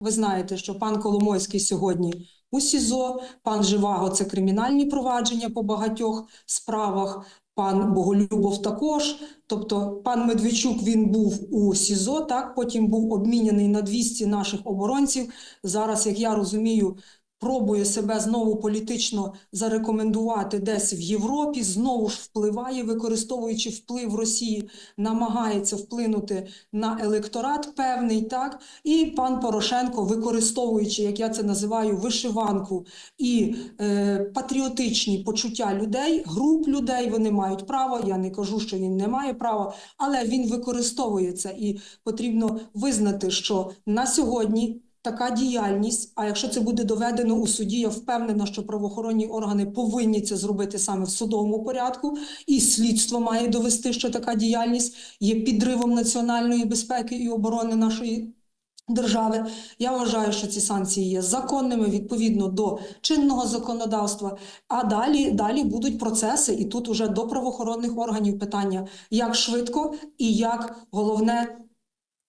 Ви знаєте, що пан Коломойський сьогодні у СІЗО, пан Живаго це кримінальні провадження по багатьох справах. Пан Боголюбов також. Тобто, пан Медведчук він був у СІЗО, так потім був обміняний на 200 наших оборонців. Зараз, як я розумію, пробує себе знову політично зарекомендувати десь в Європі, знову ж впливає, використовуючи вплив Росії, намагається вплинути на електорат певний, так і пан Порошенко, використовуючи, як я це називаю, вишиванку і е, патріотичні почуття людей, груп людей, вони мають право. Я не кажу, що він не має права, але він використовує це, і потрібно визнати, що на сьогодні. Така діяльність, а якщо це буде доведено у суді, я впевнена, що правоохоронні органи повинні це зробити саме в судовому порядку, і слідство має довести, що така діяльність є підривом національної безпеки і оборони нашої держави. Я вважаю, що ці санкції є законними відповідно до чинного законодавства. А далі, далі будуть процеси, і тут уже до правоохоронних органів питання, як швидко і як головне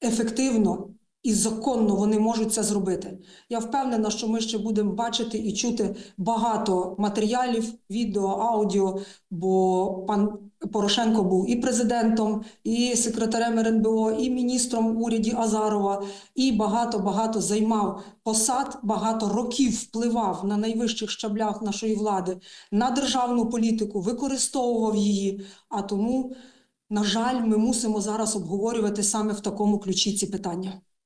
ефективно. І законно вони можуть це зробити. Я впевнена, що ми ще будемо бачити і чути багато матеріалів, відео, аудіо. Бо пан Порошенко був і президентом, і секретарем РНБО, і міністром уряді Азарова, і багато багато займав посад, багато років впливав на найвищих щаблях нашої влади на державну політику, використовував її. А тому, на жаль, ми мусимо зараз обговорювати саме в такому ключі ці питання.